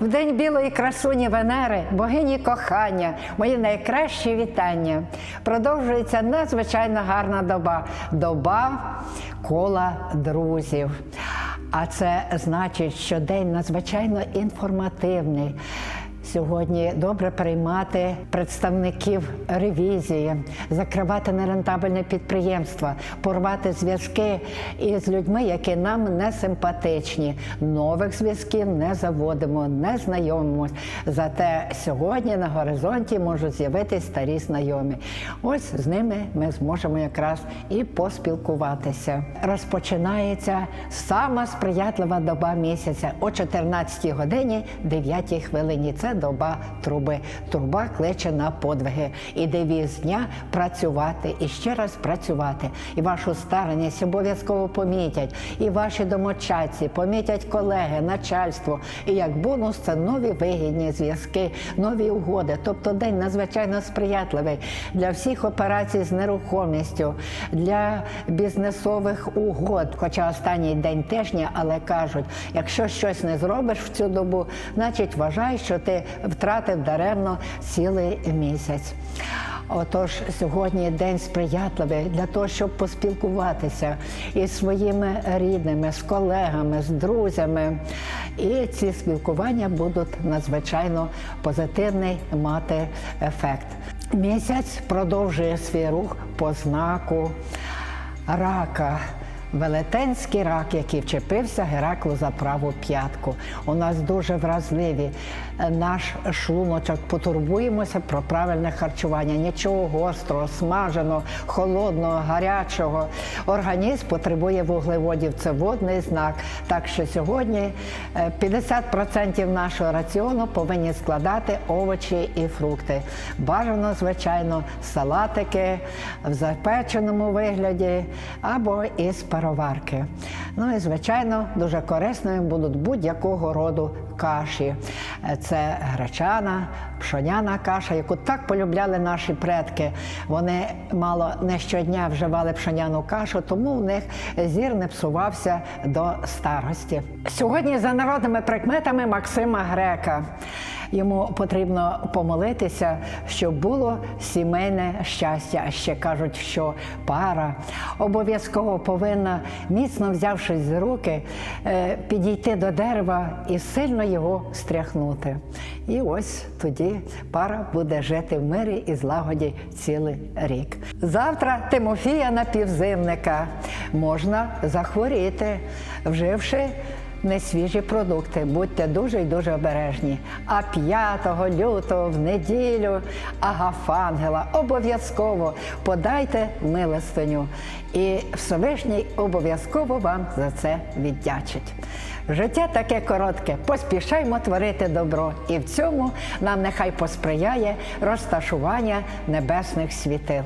В день білої красуні Венери, богині кохання, мої найкращі вітання. Продовжується надзвичайно гарна доба доба кола друзів. А це значить, що день надзвичайно інформативний. Сьогодні добре приймати представників ревізії, закривати нерентабельне підприємства, порвати зв'язки із людьми, які нам не симпатичні. Нових зв'язків не заводимо, не знайомимось. Зате сьогодні на горизонті можуть з'явитись старі знайомі. Ось з ними ми зможемо якраз і поспілкуватися. Розпочинається сама сприятлива доба місяця о 14 годині 9 хвилині. Це доба труби. Труба кличе на подвиги. І девіз дня працювати і ще раз працювати. І вашу стараність обов'язково помітять. І ваші домочадці, помітять колеги, начальство. І як бонус це нові вигідні зв'язки, нові угоди. Тобто день надзвичайно сприятливий для всіх операцій з нерухомістю, для бізнесових угод. Хоча останній день тижня, але кажуть, якщо щось не зробиш в цю добу, значить вважай, що ти втратив даремно цілий місяць. Отож, сьогодні день сприятливий для того, щоб поспілкуватися із своїми рідними, з колегами, з друзями. І ці спілкування будуть надзвичайно позитивний мати ефект. Місяць продовжує свій рух по знаку рака. Велетенський рак, який вчепився Гераклу за праву п'ятку. У нас дуже вразливі е, наш шлуночок. Потурбуємося про правильне харчування. Нічого гострого, смаженого, холодного, гарячого. Організм потребує вуглеводів. Це водний знак. Так що сьогодні е, 50% нашого раціону повинні складати овочі і фрукти. Бажано, звичайно, салатики в запеченому вигляді або із пароварки. Ну і звичайно, дуже корисними будуть будь-якого роду каші. Е, Це гречана, пшоняна каша, яку так полюбляли наші предки. Вони мало не щодня вживали пшоняну кашу, тому в них зір не псувався до старості. Сьогодні за народними прикметами Максима Грека. Йому потрібно помолитися, щоб було сімейне щастя. А ще кажуть, що пара обов'язково повинна, міцно взявшись з руки, е, підійти до дерева і сильно його стряхнути. І ось тоді пара буде жити в мирі і злагоді цілий рік. Завтра Тимофія напівзимника можна захворіти, вживши несвіжі продукти. Будьте дуже і дуже обережні. А 5 лютого в неділю Агафангела обов'язково подайте милостиню. І Всевишній обов'язково вам за це віддячить. Життя таке коротке, поспішаймо творити добро, і в цьому нам нехай посприяє розташування небесних світил.